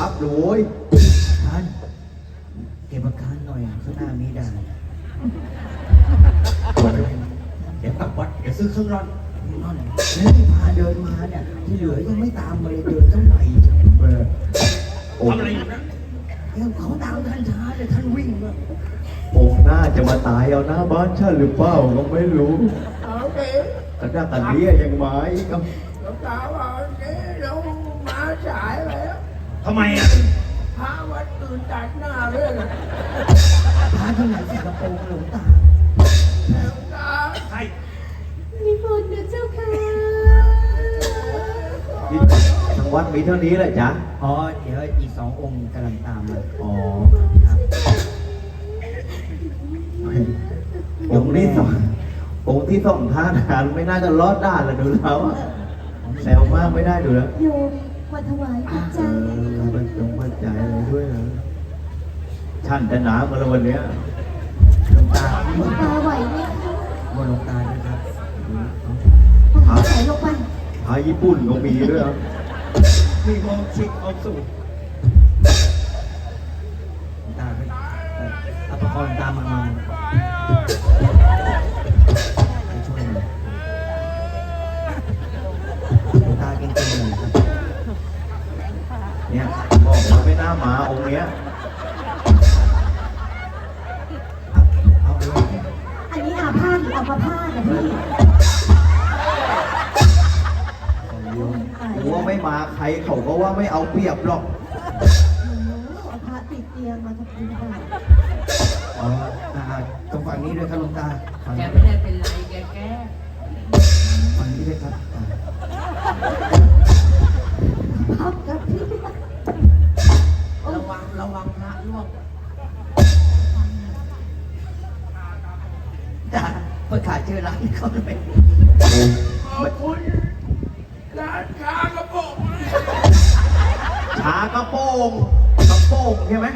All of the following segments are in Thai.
ทับเลยโว้ยท่านเก็บอาการหน่อยข้างหน้ามีด่านเดี๋ยวกลับวัดเดี๋ยวซื้อเครื่องร้อนนั่นแล้วที่พาเดินมาเนี่ยที่เหลือยังไม่ตามมาเลยเดินเท่าไหร่เออโอ้ทำอะไรอยู่นะเอ้าเขาตามท่านช้าเลยท่านวิ่งมาองค์หน้าจะมาตายเอาหน้าบ้านฉันหรือเปล่าก็ไม่รู้เอาเด็กกระดักกันเนี้ยยังมาอีกครับหลวงต ทำไมอะพระวัดอื่นตัดหน้าเลยนะพาที่ไหนสิงคโปร์หลวงตาหลวงตาใช่นิมนต์นะเจ้าค่ะที่ทางวัดมีเท่านี้แหละจ๊ะอ๋อเดี๋ยวอีกสององค์กำลังตามมาอ๋อครับองค์ที่สององค์ที่สองท่าทานไม่น่าจะรอดได้ละดูแล้วอะแซวมากไม่ได้ดูแล้วโยม มาถวายปัจเอจัยอมันจงปัจจัยอะไรด้วยนะท่านจะหนามาแล้ววันเนี้ยหลวงตาหลวงตาไหวไหมคะบนหลวงตาด้วยครับเอาใส่ลงไปพาญี่ปุ่นก็มีด้วยเหรอมีมองชิกเอาสูตรหลวงตาไปเอ่อเอาประคองตามมามาไปช่วยหน่อยหลวงตาเก่งๆหน่อยครับ เนี่ยบอกแล้วไม่น่ามาองค์เนี้ยเอาไปเลยอันนี้อาพาธหรืออัมพาตนะพี่โยมกูว่าไม่มาใครเขาก็ว่าไม่เอาเปรียบหรอกโอ้โหอาพาธติดเตียงมาทำบุญค่ะอ๋ออ่าตรงฝั่งนี้ด้วยครับหลวงตาฝั่งแกนี้ ไม่ได้เป็นไร ระกาศชื่อร้านเขาเลยขอบคุณร้านค้ากระโปรงชากระโปรงกระโปรงใช่ไหม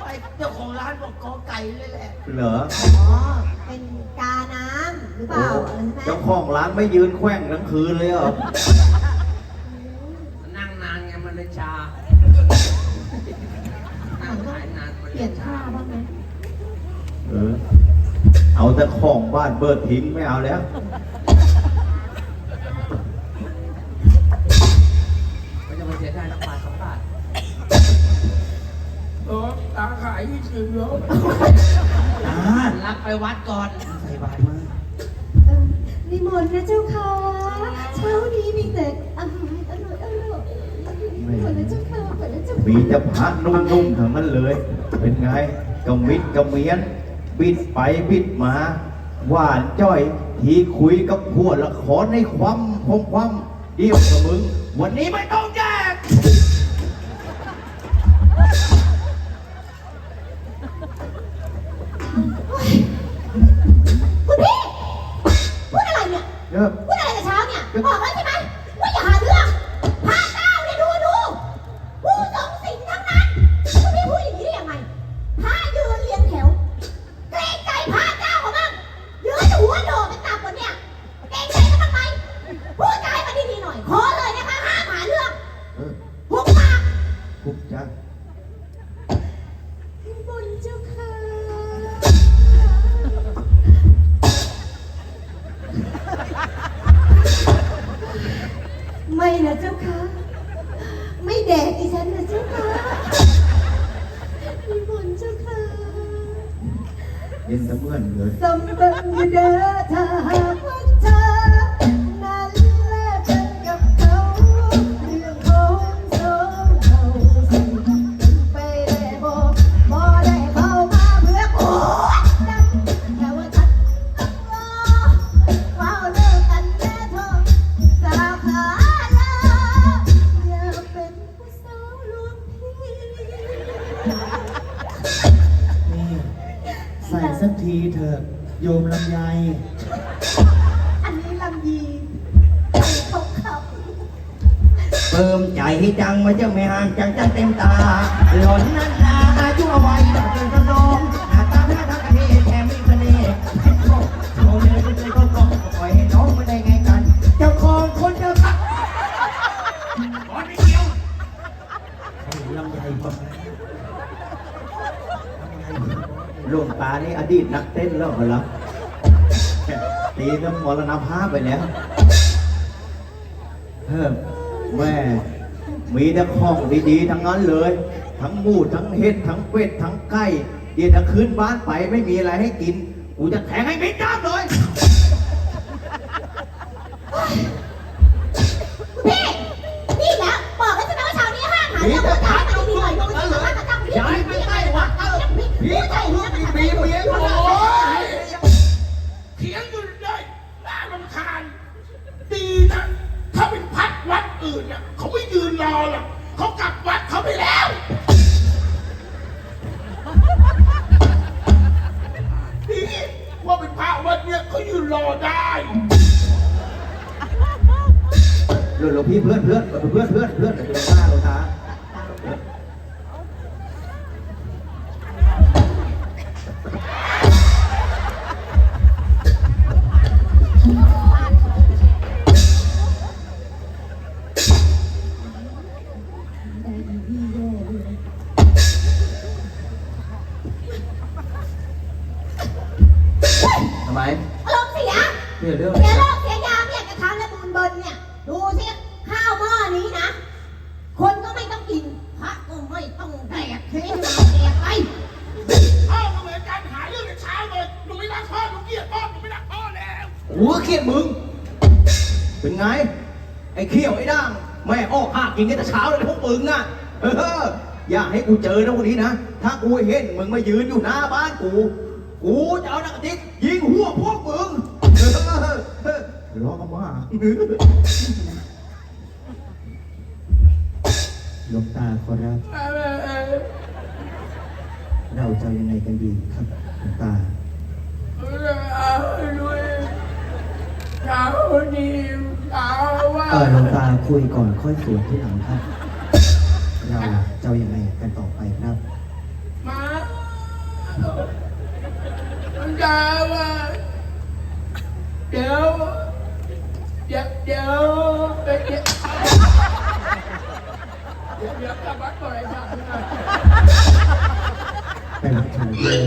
ไปเจ้าของร้านบอกกอไก่เลยแหละ เหรอ อ๋อ เป็นกาน้ำหรือเปโอ้ล่าอะไรใช่ไหม เจ้าของร้านไม่ยืนแขว้งทั้งคืนเลยเหรอ เอาแต่ของบ้านเบิดทิ้งไม่เอาแล้วมันจะมาเสียได้สักบาทสองบาทโอ้ตาขายยี่สิบโลอ่ารับไปวัดก่อนใส่บาตรมาเออนิมนต์นะเจ้าค่ะเช้านี้มีแต่อาหารอร่อยอร่อยนิมนต์นะเจ้าค่ะขอนะเจ้าค่ะมีแต่พระนุ่มๆทั้งนั้นเลย เป็นไงกระมิดกระเมียน บิดไปบิดมาหวานจ้อยทีคุยกับพวกละครในความคงความเดียวกับมึง วันนี้ไม่ต้อง แดกดิฉันนะเจ้าค่ะมีผลเจ้าค่ะเย็นตะเมื่อนเลย สำเร็จเด้อถ้าหาก เติมใจให้จังมาเจ้าไม่ห่างจังจะเต็มตา หล่นนั้นตาชั่วไวจับเป็นขนมหน้าตาหน้ทักเทแถมมีเสน่ห์โชคโชคเลยก็เลยก็กองปล่อยให้น้องมาได้ไงกัน เจ้าของคนเดิมขอกี่ล่กว่าลุงตานี่อดีตนักเต้นแล้วเหรอตีน้ำมรณภาพไปแล้วเพิ่ม แม่มีแต่ของดีๆทั้งนั้นเลย ทั้งมูทั้งเห็ดทั้งเป็ดทั้งไก่เดี๋ยวถ้าคืนบ้านไปไม่มีอะไรให้กิน กูจะแทงให้มิดน้ำเลย เขากลับวัดเขาไปแล้ว ดีว่าเป็นพระวัดเนี่ยเขายืนรอได้ หลวงพี่เพื่อนเพื่อนเพื่อนเพื่อนเพื่อนเดี๋ยวจะว่าหลวงตาทำ ดูสิข้าวหม้อนี้นะ คนก็ไม่ต้องกินพระก็ไม่ต้องแดกเทน้ำแดกไปพ่อก็เหมือนกันหาเรื่องในเช้าเลยหนูไม่รักพ่อหนูเกลียดพ่อหนูไม่รักพ่อแล้วหัวเกลียดมึง เป็นไง ไอ้เขี้ยวไอ้ด่างแม่ออกหากินกันแต่เช้าเลยพวกมึงอะเอออย่าให้กูเจอนะวันนี้นะ ถ้ากูเห็นมึงมายืนอยู่หน้าบ้านกู กูจะเอาหนักกระติกยิงหัวพวกมึง เออเออร้องกันมากหลวงตาขอรับ เราจะยังไงกันดีครับหลวงตาเช้านี้เช้าว่าเออหลวงตาคุยก่อนค่อยสวนที่หลังครับ เราจะยังไงกันต่อไปครับมา เช้าว่าเดี๋ยวเดี๋ยวเดี๋ยวเดี๋ยวเดี๋ยวเดี๋ยวเดี๋ยวกลับบ้านก่อนไอ้บ้าไปหลังชมเลย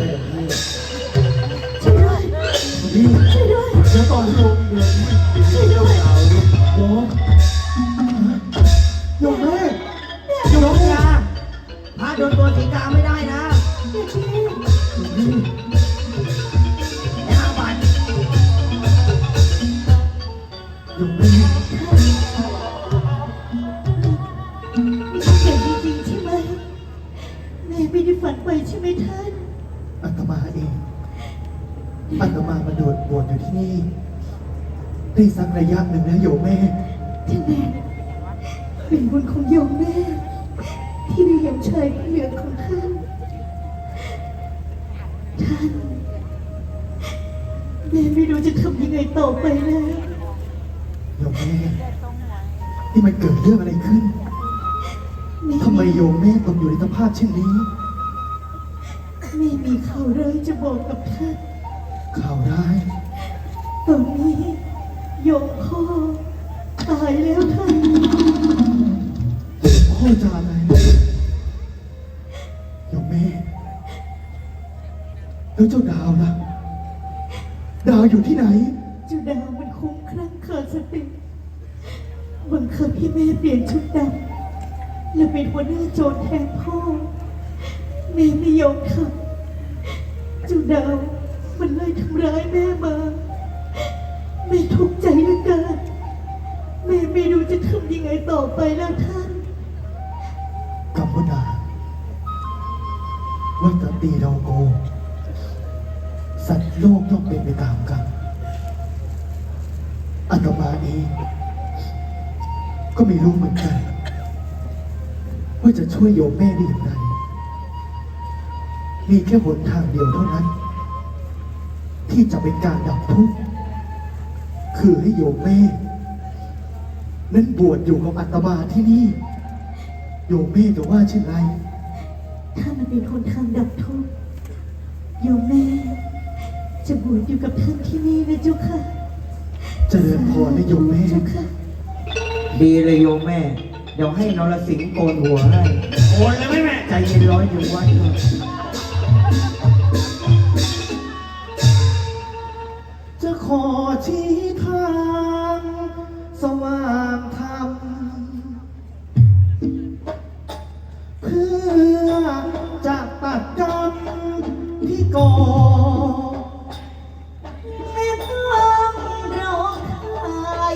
ช่วยด้วยช่วยด้วยเดี๋ยวตอนลงเดือนช่วยด้วยโยมโยมแม่โยมยาพระโดนตัวสีกาไม่ได้นะ ระยะหนึ่งนะโยมแม่ท่านแม่เป็นบุญของโยมแม่ ที่ได้เห็นชายพระเหลืองของท่าน ท่านแม่ไม่รู้จะทำยังไงต่อไปแล้วโยมแม่นี่มันเกิดเรื่องอะไรขึ้นทำไมโยมแม่ต้องอยู่ในสภาพเช่นนี้แม่มีข่าวร้ายจะบอกกับท่านข่าวร้ายตอนนี้โยมพ่อตายแล้วท่านพ่อจะอะไรยมแม่แล้วเจ้าดาวล่ะ ดาวอยู่ที่ไหนเจุดาวมันคุ้มครั่งขาดสติบังคับให้แม่เปลี่ยนชุดดำและเป็นหัวหน้าโจรแทนพ่อแม่ไม่ยอมทำเจุดาวมันไล่ทำร้ายแม่มา แม่ทุกข์ใจเหลือเกินแม่ไม่รู้จะทำยังไงต่อไปแล้วท่าน กัมพนาวัตตีเราโก สัตว์โลกย่อมเป็นไปตามกรรมอาตมาเองก็ไม่รู้เหมือนกัน ว่าจะช่วยโยมแม่ได้อย่างไร มีแค่หนทางเดียวเท่านั้น ที่จะเป็นการดับทุกข์ คือให้โยมแม่ นั้นบวชอยู่กับอัตมาที่นี่ โยมแม่จะว่าชื่นไรท่านเป็นคนทางดับทุกข์โยมแม่ จะบวชอยู่กับท่านที่นี่นะเจ้าค่ะเจริญพรนะโยมแม่ เจ้าค่ะ ดีเลยโยมแม่ เดี๋ยวให้นรสิงห์โกนหัวให้โอนเลยไหมแม่ ใจเย็นร้อยอยู่วัดก่อนจะขอที่ แต่ต้องร้องไห้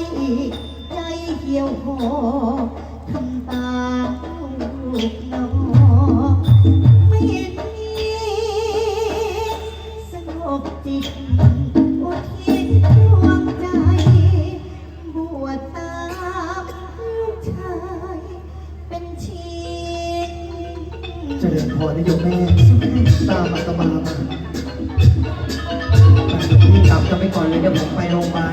ใจเหี่ยวหอ นะโยมแม่ ตามอาตมามาพี่กลับจะไปก่อนเลยเดี๋ยวผมไปโรงพยาบาล